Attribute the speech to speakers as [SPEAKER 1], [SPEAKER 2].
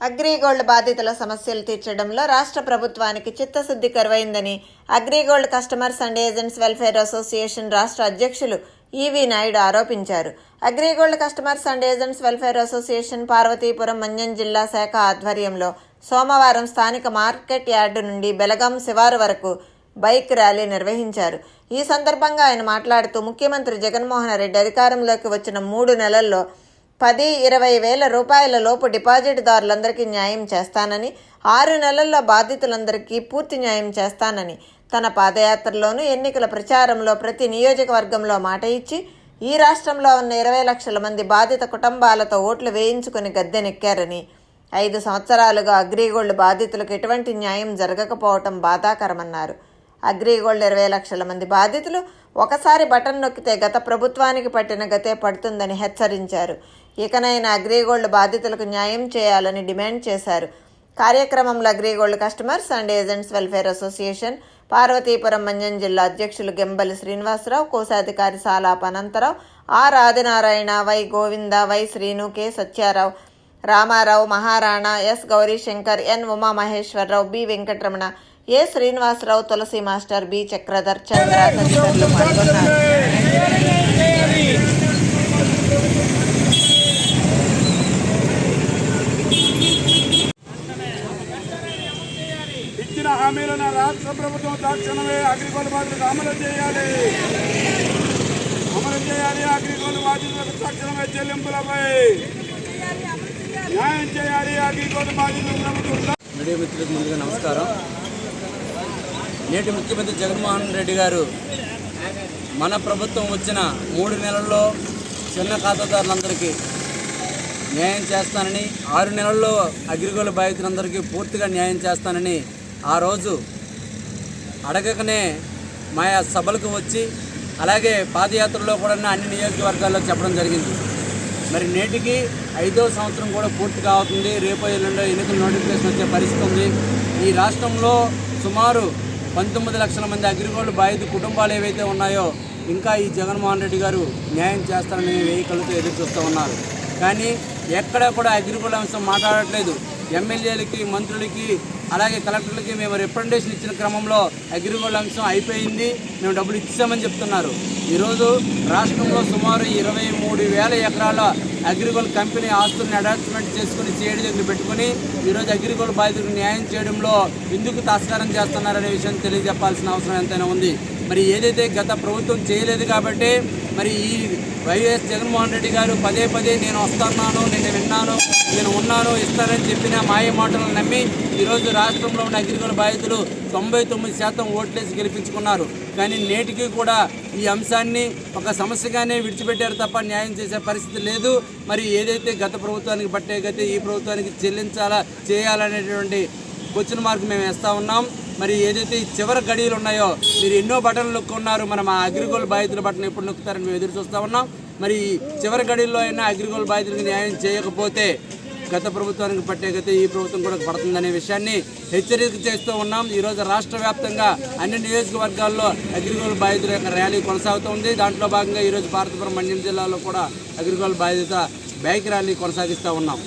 [SPEAKER 1] అగ్రిగోల్డ్ బాధితుల సమస్యలు తీర్చడంలో రాష్ట్ర ప్రభుత్వానికి చిత్తశుద్ధి కరువైందని AgriGold customers and agents welfare association రాష్ట్ర అధ్యక్షులు ఈవి నాయుడు ఆరోపించారు. AgriGold customers and agents welfare association Parvathipuram మంజం జిల్లా శాఖ ఆధ్వర్యంలో సోమవారం స్థానిక మార్కెట్ యార్డు నుండి బెలగాం శివారు వరకు బైక్ ర్యాలీ నిర్వహించారు. ఈ సందర్భంగా ఆయన మాట్లాడుతూ ముఖ్యమంత్రి జగన్మోహన్ రెడ్డి అధికారంలోకి వచ్చిన మూడు నెలల్లో పది ఇరవై వేల రూపాయల లోపు డిపాజిట్దారులందరికీ న్యాయం చేస్తానని ఆరు నెలల్లో బాధితులందరికీ పూర్తి న్యాయం చేస్తానని తన పాదయాత్రలోనూ ఎన్నికల ప్రచారంలో ప్రతి నియోజకవర్గంలో మాట ఇచ్చి ఈ రాష్ట్రంలో ఉన్న ఇరవై లక్షల మంది బాధిత కుటుంబాలతో ఓట్లు వేయించుకుని గద్దెనెక్కారని. ఐదు సంవత్సరాలుగా అగ్రిగోల్డ్ బాధితులకు ఎటువంటి న్యాయం జరగకపోవటం బాధాకరమన్నారు. అగ్రిగోల్డ్ ఇరవై లక్షల మంది బాధితులు ఒకసారి బటన్ నొక్కితే గత ప్రభుత్వానికి పట్టిన గతే పడుతుందని హెచ్చరించారు. ఇకనైనా అగ్రిగోల్డ్ బాధితులకు న్యాయం చేయాలని డిమాండ్ చేశారు. కార్యక్రమంలో AgriGold customers and agents welfare association Parvathipuram మంజం జిల్లా అధ్యక్షులు గెంబలి శ్రీనివాసరావు కోశాధికారి Salapa Anantharao R Adinarayana Y Govinda Y Srinu K Satyarao Ramarao Maharana S Gaurishankar N Uma Maheswararao B Venkataramana A Srinivasarao Tulasi master B Chakradhar Chandra తదితరులు పాల్గొన్నారు
[SPEAKER 2] ఇచ్చిన హామీలను రాష్ట్ర ప్రభుత్వం తక్షణమే అగ్రిగోల్డ్ బాధ్యతలకు అమలు చేయాలి. అమలు చేయాలి అగ్రిగోల్డ్ బాధ్యతలకు తక్షణమే చెల్లింపులపై న్యాయం చేయాలి అగ్రిగోల్డ్ బాధ్యతలు ప్రభుత్వం
[SPEAKER 3] మీడియా మిత్రులకు ముందుగా నమస్కారం. నేటి ముఖ్యమంత్రి జగన్మోహన్ రెడ్డి గారు మన ప్రభుత్వం వచ్చిన మూడు నెలల్లో చిన్న ఖాతాదారులందరికీ న్యాయం చేస్తానని ఆరు నెలల్లో అగ్రిగోల్డ్ బాధితులందరికీ పూర్తిగా న్యాయం చేస్తానని ఆ రోజు అడగకనే మా సభలకు వచ్చి అలాగే పాదయాత్రలో కూడా అన్ని నియోజకవర్గాల్లో చెప్పడం జరిగింది. మరి నేటికి ఐదో సంవత్సరం కూడా పూర్తి కావుతుంది రేపు ఎల్లుండో ఎన్నికల నోటిఫికేషన్ వచ్చే పరిస్థితి ఉంది. ఈ రాష్ట్రంలో సుమారు పంతొమ్మిది లక్షల మంది అగ్రిగోల్డ్ బాధిత కుటుంబాలు ఏవైతే ఉన్నాయో ఇంకా ఈ జగన్మోహన్ రెడ్డి గారు న్యాయం చేస్తారని వెహికల్తో ఎదురు చూస్తూ ఉన్నారు. కానీ ఎక్కడ కూడా అగ్రిగోల్డ్ అంశం మాట్లాడట్లేదు. ఎమ్మెల్యేలకి మంత్రులకి అలాగే కలెక్టర్లకి మేము రిప్రజెంటేషన్ ఇచ్చిన క్రమంలో అగ్రిగోల్డ్ అంశం అయిపోయింది. మేము డబ్బులు ఇచ్చామని చెప్తున్నారు. ఈరోజు రాష్ట్రంలో సుమారు ఇరవై మూడు వేల ఎకరాల అగ్రిగోల్డ్ కంపెనీ ఆస్తులను అటాచ్మెంట్ చేసుకుని చేయడం దగ్గర పెట్టుకుని ఈరోజు అగ్రిగోల్డ్ బాధితులకు న్యాయం చేయడంలో ఎందుకు తస్కారం చేస్తున్నారనే విషయం తెలియజెప్పాల్సిన అవసరం ఎంతైనా ఉంది. మరి ఏదైతే గత ప్రభుత్వం చేయలేదు కాబట్టి మరి ఈ వైఎస్ జగన్మోహన్ రెడ్డి గారు పదే పదే నేను వస్తున్నాను నేను విన్నాను నేను ఉన్నాను ఇస్తానని చెప్పిన మాయ మాటలను నమ్మి ఈరోజు రాష్ట్రంలో ఉన్న అగ్రిగోల్డ్ బాధితులు తొంభై తొమ్మిది శాతం ఓట్లేసి గెలిపించుకున్నారు. కానీ నేటికి కూడా ఈ అంశాన్ని ఒక సమస్యగానే విడిచిపెట్టారు తప్ప న్యాయం చేసే పరిస్థితి లేదు. మరి ఏదైతే గత ప్రభుత్వానికి పట్టే గతే ఈ ప్రభుత్వానికి చెల్లించాలా చేయాలనేటువంటి క్వశ్చన్ మార్క్ మేము వేస్తూ ఉన్నాం. మరి ఏదైతే ఈ చివరి గడియలు ఉన్నాయో మీరు ఎన్నో బటన్లు నొక్కున్నారు మనం ఆ అగ్రిగోల్డ్ బాధితుల బటన్ ఎప్పుడు నొక్కుతారని మేము ఎదురు చూస్తూ ఉన్నాం. మరి ఈ చివరి గడిలో అయినా అగ్రికల్ బాధితులకు న్యాయం చేయకపోతే గత ప్రభుత్వానికి పట్టే గతే ఈ ప్రభుత్వం కూడా పడుతుందనే విషయాన్ని హెచ్చరిక చేస్తూ ఉన్నాం. ఈరోజు రాష్ట్ర వ్యాప్తంగా అన్ని నియోజకవర్గాల్లో అగ్రికల్ బాధితుల యొక్క ర్యాలీ కొనసాగుతోంది దాంట్లో భాగంగా ఈరోజు భారతపురం మండ్యం జిల్లాలో కూడా అగ్రికల్ బాధిత బైక్ ర్యాలీ కొనసాగిస్తూ ఉన్నాం.